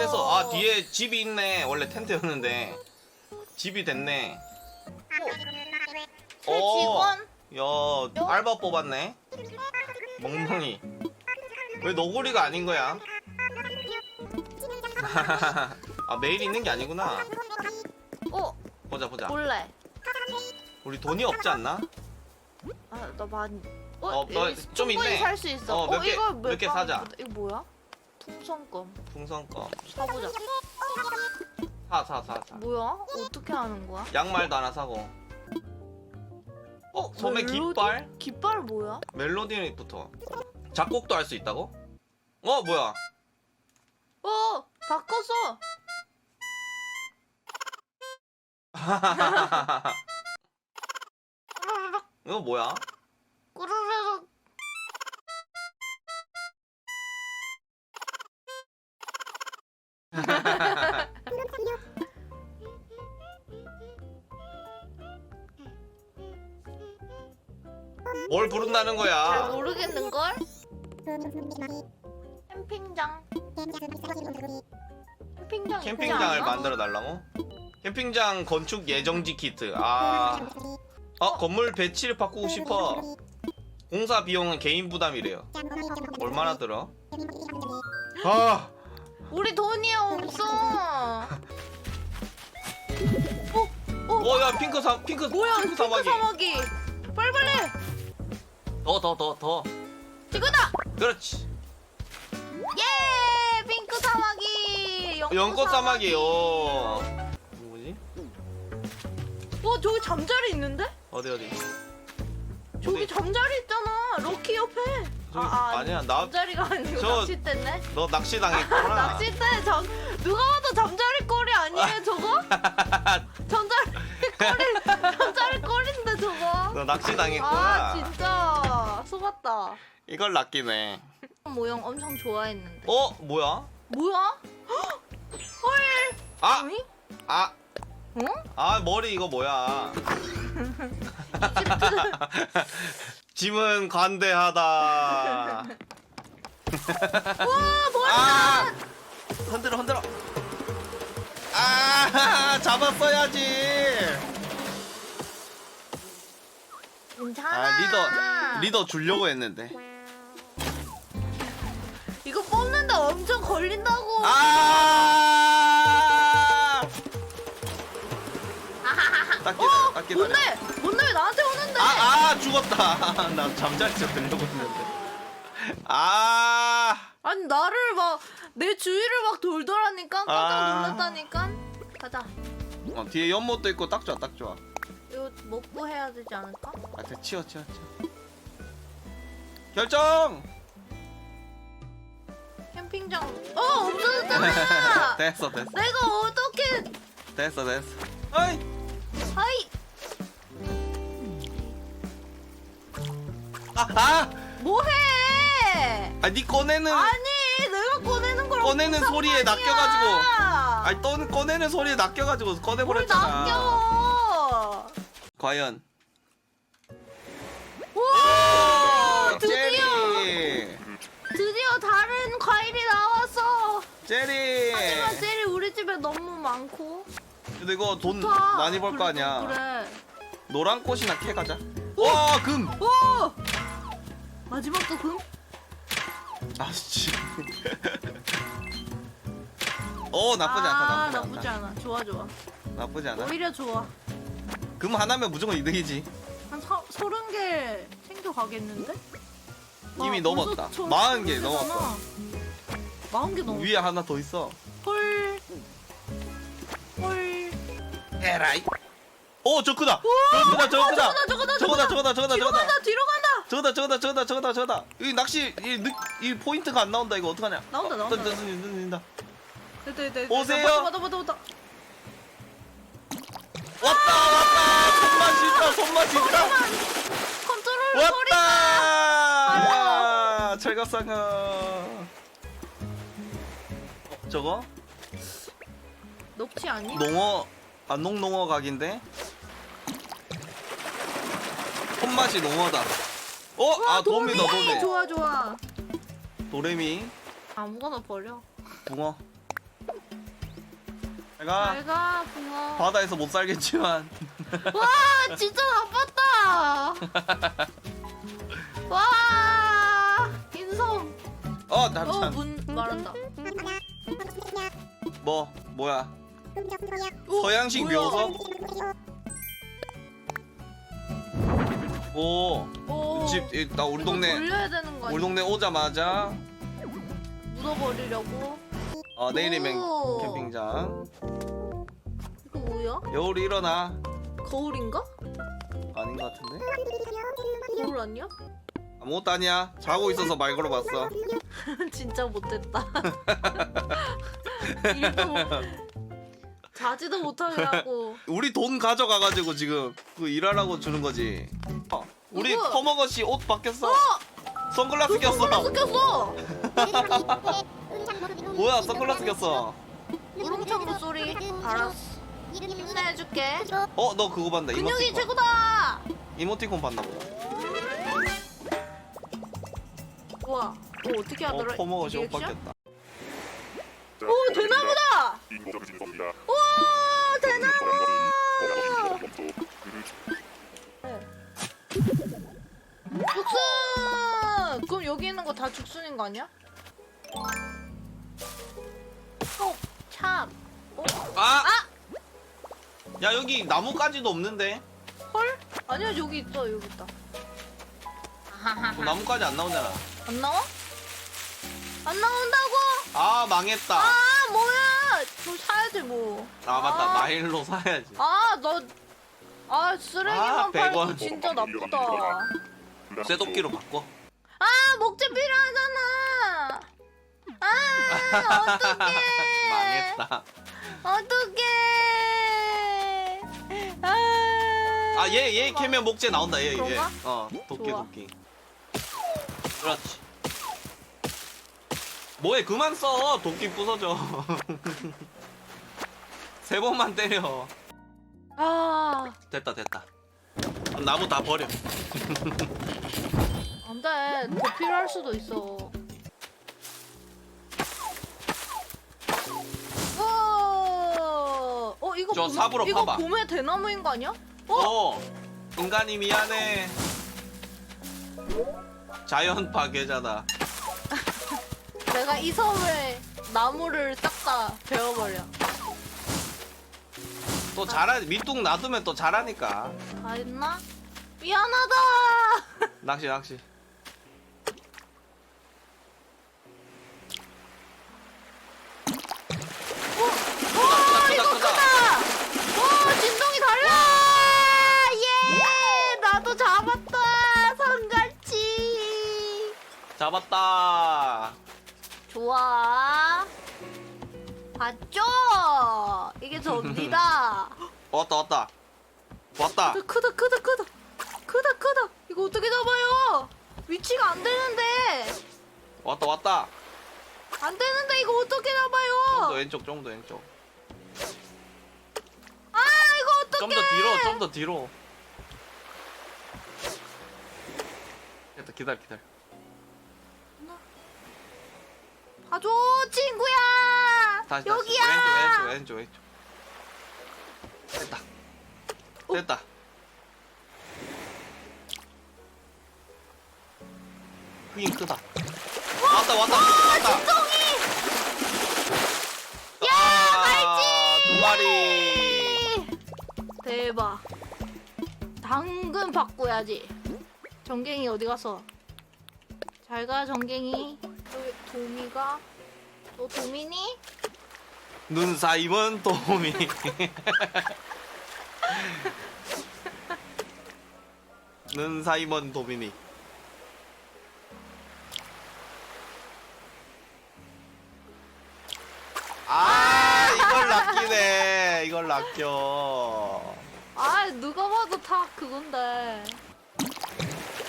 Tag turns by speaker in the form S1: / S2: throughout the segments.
S1: 됐어. 아 뒤에 집이 있네. 원래 텐트였는데 집이 됐네.
S2: 새 직원?
S1: 야 알바 뽑았네. 멍멍이. 왜 너구리가 아닌 거야? 아 매일 있는 게 아니구나.
S2: 어
S1: 보자 보자.
S2: 몰래.
S1: 우리 돈이 없지 않나?
S2: 아나 많이. 어,
S1: 어, 너
S2: 여기
S1: 좀 있네.
S2: 살수 있어.
S1: 어, 몇 개-
S2: 이거
S1: 몇개
S2: 방-
S1: 사자.
S2: 이거 뭐야? 풍선껌
S1: 풍선껌.
S2: 사보자.
S1: 사 사 사 사.
S2: 뭐야? 어떻게 하는 거야?
S1: 양말도 하나 사고. 어 소매
S2: 멜로디?
S1: 깃발?
S2: 깃발 뭐야?
S1: 멜로디부터. 작곡도 할 수 있다고? 어 뭐야?
S2: 어 바꿨어.
S1: 이거 뭐야?
S2: 꾸르륵.
S1: 뭘 부른다는
S2: 잘
S1: 거야?
S2: 모르겠는 걸? 캠핑장. 캠핑장.
S1: 캠핑장을? 만들어 달라고? 캠핑장 건축 예정지 키트. 아, 어 건물 배치를 바꾸고 싶어. 공사 비용은 개인 부담이래요. 얼마나 들어? 아,
S2: 우리 돈이 없어.
S1: 어, 야 핑크 사 핑크
S2: 뭐야?
S1: 핑크
S2: 핑크
S1: 사마귀.
S2: 사마귀. 빨리빨리.
S1: 더 더 더 더.
S2: 지금다.
S1: 그렇지.
S2: 예, 핑크 사마귀. 연꽃,
S1: 사마귀. 어. 뭐지?
S2: 어, 저기 잠자리 있는데?
S1: 어디 어디?
S2: 저기
S1: 어디?
S2: 잠자리 있잖아. 럭키 옆에.
S1: 저기- 아니야, 나-
S2: 잠자리가 아니고
S1: 저-
S2: 낚싯대네.
S1: 너 낚시 당했구나.
S2: 낚싯대 저 누가 봐도 잠자리 꼬리 아니에요 저거? 잠자리 꼬리 잠자리 꼬리인데 저거?
S1: 너 낚시 당했구나.
S2: 아 진짜 속았다.
S1: 이걸 낚이네.
S2: 모형 엄청 좋아했는데.
S1: 어 뭐야?
S2: 뭐야? 헐.
S1: 아,
S2: 아니?
S1: 아,
S2: 어?
S1: 아 머리 이거 뭐야? 짐은 관대하다.
S2: 와 뭐야?
S1: 아, 흔들어 흔들어. 아, 잡았어야지.
S2: 괜찮아.
S1: 아 리더 리더 주려고 했는데.
S2: 이거 뽑는데 엄청 걸린다고.
S1: 아. 딱
S2: 어?
S1: 기다려, 딱 기다려.
S2: 뭔데? 뭔데 왜 나한테 오는데?
S1: 아, 아 죽었다. 나 잠자리에서 들려고 했는데. 아.
S2: 아니 나를 막 내 주위를 막 돌더라니까 깜짝
S1: 아.
S2: 놀랐다니까. 가자.
S1: 어, 뒤에 연못도 있고 딱 좋아, 딱 좋아.
S2: 이거 먹고 해야 되지 않을까?
S1: 아, 돼, 치워, 치워, 치워. 결정.
S2: 캠핑장. 어 없어졌잖아.
S1: 됐어, 됐어,
S2: 내가 어떻게?
S1: 됐어, 됐어. 어이.
S2: 하이.
S1: 아, 아,
S2: 뭐해?
S1: 아, 니 꺼내는,
S2: 아니 내가 꺼내는 걸
S1: 꺼내는 소리에
S2: 상관이야.
S1: 낚여가지고. 아니, 또 꺼내는 소리에 낚여가지고
S2: 뭘
S1: 꺼내버렸잖아.
S2: 낚여?
S1: 과연.
S2: 와 드디어
S1: 제리,
S2: 드디어 다른 과일이 나왔어.
S1: 제리.
S2: 하지만 젤이 우리 집에 너무 많고.
S1: 근데 이거 돈
S2: 좋다.
S1: 많이 벌 거
S2: 그래도
S1: 아니야.
S2: 그래.
S1: 노란 꽃이나 캐 가자. 와, 금.
S2: 오! 마지막 거 금?
S1: 아, 씨. 어, 나쁘지 않다,
S2: 아,
S1: 나쁘지,
S2: 나쁘지
S1: 않다.
S2: 않아. 좋아, 좋아.
S1: 나쁘지 않아.
S2: 오히려 좋아.
S1: 금 하나면 무조건 이득이지.
S2: 한 서, 서른 개 챙겨가겠는데?
S1: 이미
S2: 와,
S1: 넘었다.
S2: 벌써 저-
S1: 마흔 개. 넘었어.
S2: 마흔 개 넘었어.
S1: 위에 하나 더 있어.
S2: 헐. 헐.
S1: 에라이. 오, 저 크다. 저 크다, 저 크다.
S2: 저거다, 저거다,
S1: 저거다, 저거다, 저거다,
S2: 뒤로
S1: 저거다.
S2: 간다, 뒤로 간다.
S1: 저거다, 저거다, 저거다, 저거다, 저거다. 이 낚시, 이, 느, 이 포인트가 안 나온다. 이거 어떡하냐?
S2: 나온다, 나온다.
S1: 뜬, 뜬, 뜬, 뜬, 뜬다.
S2: 됐다, 됐다, 됐다.
S1: 오세요.
S2: 왔다, 왔다, 왔다, 왔다.
S1: 왔다. 손맛 있다, 손맛 있다.
S2: 컨트롤 소리가.
S1: 왔다. 철갑상어. 어, 저거?
S2: 녹지 아니?
S1: 농어 아 농농어 각인데 손맛이 농어다 어? 아 도미다 도미
S2: 좋아, 좋아.
S1: 도레미
S2: 아무거나 버려.
S1: 붕어 내가
S2: 잘가 붕어.
S1: 바다에서 못 살겠지만
S2: 와 진짜 나빴다. 와 인성.
S1: 어 잠시만
S2: 어문 말한다.
S1: 뭐 뭐야
S2: 오,
S1: 서양식
S2: 뭐야? 오.
S1: 오집나 우리 동네
S2: 돌려야 되는 거
S1: 우리
S2: 아니야?
S1: 동네 오자마자
S2: 묻어버리려고.
S1: 어 내일이면
S2: 오.
S1: 캠핑장
S2: 이거 뭐야?
S1: 여울이 일어나
S2: 거울인가?
S1: 아닌 것 같은데
S2: 거울 아니야?
S1: 아무것도 아니야 자고 있어서 말 걸어봤어
S2: 진짜 못됐다. 일도 자지도 못하게 하고.
S1: 우리 돈 가져가가지고 지금 그 일하라고 주는 거지 어, 우리
S2: 누구?
S1: 퍼머거씨 옷 바뀌었어 선글라스 꼈어
S2: 선글라스 꼈어.
S1: 뭐야 선글라스 꼈어
S2: 우렁창 소리. 알았어. 해줄게.
S1: 어 너 그거
S2: 근육이
S1: 이모티콘
S2: 최고다.
S1: 이모티콘 봤나 보다
S2: 우와. 이거 어떻게
S1: 어
S2: 하더라?
S1: 퍼머거씨 옷
S2: 리액션?
S1: 바뀌었다
S2: 오 대나무다. 우와 대나무. 죽순. 그럼 여기 있는 거 다 죽순인 거 아니야? 어 참. 어?
S1: 아!
S2: 아!
S1: 야 여기 나무까지도 없는데
S2: 헐? 아니야 여기 있어 여기 있다.
S1: 뭐 나무까지 안 나오잖아
S2: 안 나와? 안 나온다고?
S1: 아 망했다
S2: 아 뭐야? 좀 사야지 뭐.
S1: 아 맞다
S2: 아.
S1: 마일로 사야지
S2: 아 너. 아 쓰레기만
S1: 아,
S2: 팔고
S1: 100원.
S2: 진짜 나쁘다.
S1: 쇠도끼로 바꿔
S2: 아 목재 필요하잖아. 아 어떡해.
S1: 망했다
S2: 어떡해. 아.
S1: 아 얘 얘 캐면 목재 나온다 얘
S2: 그런가?
S1: 얘어 도끼
S2: 좋아.
S1: 도끼 그렇지 뭐해 그만 써 도끼 부서져 세 번만 때려
S2: 아.
S1: 됐다 됐다 나무 다 버려
S2: 안 돼 더 필요할 수도 있어. 이거
S1: 저
S2: 봄-
S1: 삽으로
S2: 이거
S1: 파봐.
S2: 봄의 대나무인 거 아니야? 어?
S1: 어 인간이 미안해 자연 파괴자다
S2: 내가 이 섬에 나무를 싹 다 베어버려.
S1: 또 잘하 밑둥 놔두면 또 잘하니까
S2: 다 했나? 미안하다.
S1: 낚시 낚시
S2: 잡았다 좋아. 봤죠? 이게 접니다.
S1: 왔다 왔다 왔다
S2: 크다 크다 크다 크다 크다 크다. 이거 어떻게 잡아요? 위치가 안 되는데.
S1: 왔다 왔다
S2: 안 되는데 이거 어떻게
S1: 좀 더
S2: 잡아요?
S1: 왼쪽 좀 더 왼쪽
S2: 아 이거 어떻게?
S1: 좀 더 뒤로 좀 더 뒤로 됐다 기다려 기다려
S2: 봐줘 친구야.
S1: 다시 다시
S2: 여기야.
S1: 왼쪽 왼쪽 왼쪽 왼쪽 됐다 됐다 휘잉 크다 왔다 왔다 왔다
S2: 진동이.
S1: 야두 마리
S2: 대박. 당근 바꿔야지. 정갱이 어디 갔어? 잘 가 정갱이. 도미가. 너 도미니?
S1: 눈 사이먼 도미 눈 사이먼 도미니 아 이걸 낚이네 이걸 낚여
S2: 아 누가 봐도 다 그건데.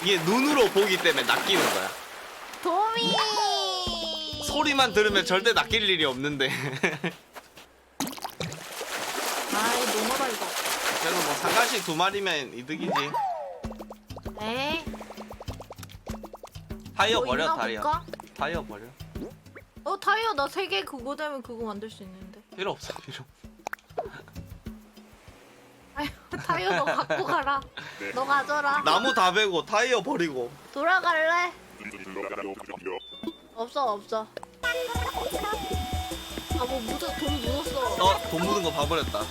S1: 이게 눈으로 보기 때문에 낚이는 거야
S2: 도미.
S1: 소리만 들으면 절대 낚일 일이 없는데
S2: 아이 너무하다 이거.
S1: 그래도 뭐 상가시 두 마리면 이득이지
S2: 에이.
S1: 타이어
S2: 뭐
S1: 버려
S2: 있나
S1: 타이어
S2: 볼까?
S1: 타이어 버려
S2: 어 타이어 나 세 개 그거 되면 그거 만들 수 있는데.
S1: 필요 없어 필요 없어
S2: 타이어 너 갖고 가라. 너 가져라.
S1: 나무 다 베고 타이어 버리고
S2: 돌아갈래? 없어 없어. 아뭐 묻어 돈 묻었어.
S1: 어 돈 묻은 거 봐버렸다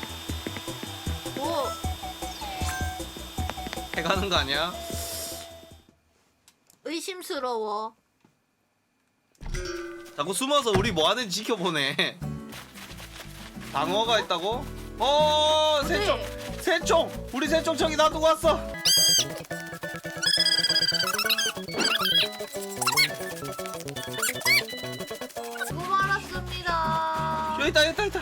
S2: 뭐
S1: 해가는 거 아니야?
S2: 의심스러워.
S1: 자꾸 숨어서 우리 뭐 하는지 지켜보네 방어가 있다고? 어 새총 새총 우리 새총청이 놔두고 왔어 있다 있다 있다.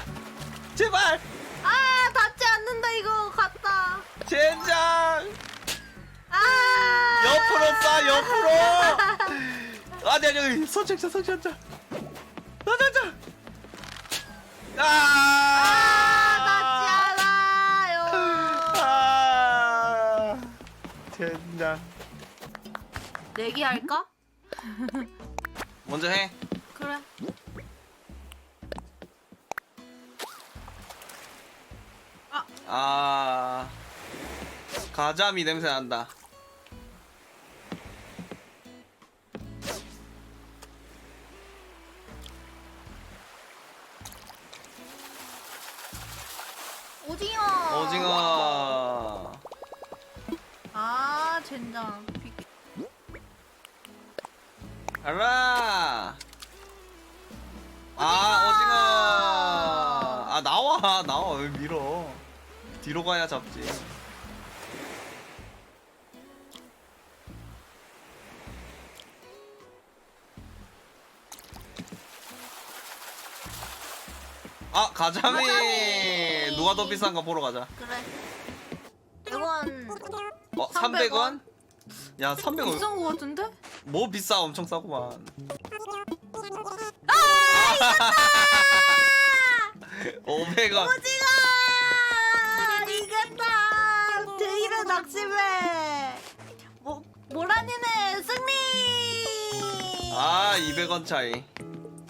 S1: 제발.
S2: 아 닿지 않는다 이거. 갔다.
S1: 젠장.
S2: 아.
S1: 옆으로 쏴 옆으로. 아니 아니 여기 선착자 선착자 선착자
S2: 아, 닿지
S1: 아
S2: 않아요.
S1: 아. 젠장.
S2: 내기 할까?
S1: 먼저 해.
S2: 그래.
S1: 아 가자미 냄새 난다
S2: 오징어.
S1: 오징어
S2: 아 젠장. 비-
S1: 오징어 아 나와 나와 왜 밀어 뒤로 가야 잡지 아 가자미
S2: 가자미.
S1: 누가 더 비싼가 보러 가자
S2: 그래. 100원.
S1: 어
S2: 300
S1: 300원? 야 300원
S2: 비싼 거 같은데?
S1: 뭐 비싸 엄청 싸구만
S2: 아 이겼다!
S1: 500원
S2: 오징어! 낚시배! 모, 모란이네 승리!
S1: 아 200원 차이